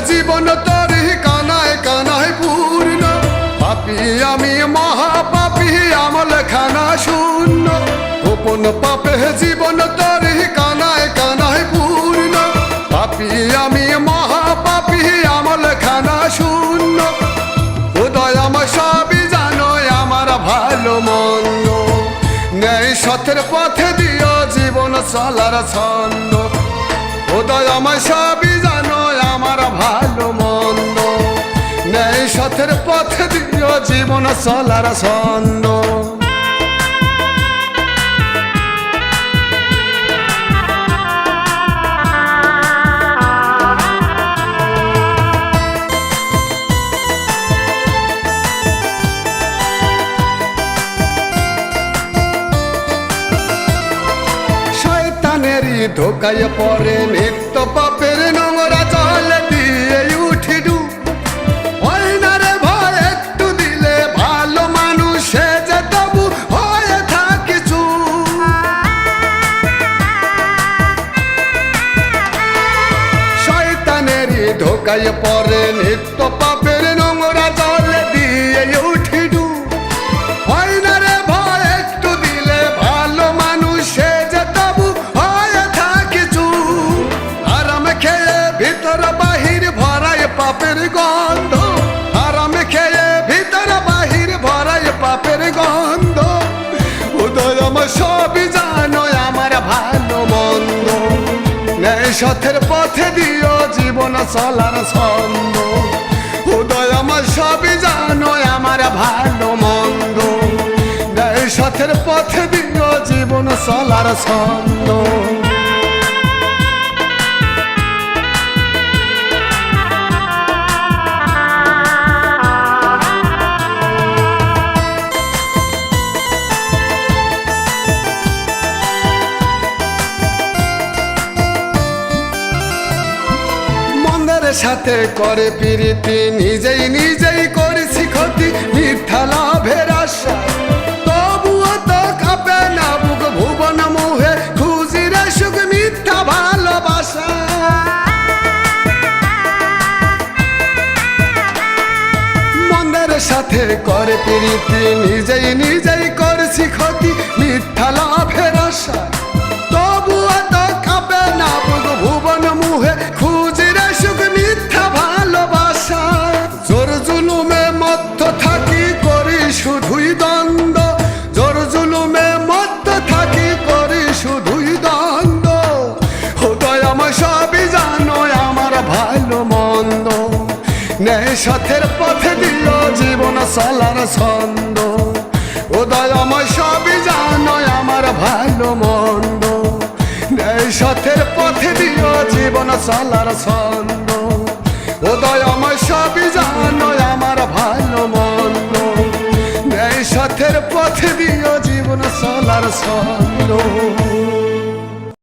জীবন তরি কানায় কানায় পূর্ণ। পাপি আমি মহাপাপি, আমল খানা শূন্য। গোপন পাপে জীবন তরি কানায় কানায় পূর্ণ। পাপি আমি মহাপাপি, আমল খানা শূন্য। উদয় আমার সবই জানো, আমার ভালো মন্দ। ন্যায় সত্যের পথে দিও জীবন চলার ছন্দ। উদয় আমার সবই জানো আমার ভালো মন্দ। ন্যায় সত্যের পথে দিও জীবন চলার ছন্দ। শয়তানেরই ধোকায় পরে নিত্য পাপের নোংরা জল দিয়ে উঠিডু হয় না রে ভয় একটু দিলে ভালো মানুষ যে তবু হয়ে থাকে চুপ। শয়তানেরই ধোকায় পরে নিত্য পাপের গন্ধ। আরাম খেয়ে ভিতর বাহির ভরায় পাপের গন্ধ। উদয় সবই জানো, আমার ভালো মন্দ। সথের পথে দিও জীবন চলার ছন্দ। উদয় আমার সবই জানো, আমার ভালো মন্দ। সথের পথে দিও জীবন চলার ছন্দ। মন্দের সাথে করে পিরিতি, নিজেই নিজেই করেছি ক্ষতি, মিথ্যা লাভের আশা। তবুও তো কাঁপে না বুক, ভুবন মুহে, খুঁজি রে সুখ, মিথ্যা ভালোবাসা। মন্দের সাথে করে পিরিতি, নিজেই শুধুই দ্বন্দ্ব। জোর জুলুমে থাকি করি শুধুই দ্বন্দ্ব। আমার সবই জানো আমার ভালো মন্দ। ন্যায় সাথের পথে দিল জীবন চলার ছন্দ। উদয় আমার সবই জানো আমার ভালো মন্দ। ন্যায় সাথের পথে দিল জীবন চলার ছন্দ। উদয় আমার সবই জানো সাথের পথে দিও জীবন চলার ছন্দ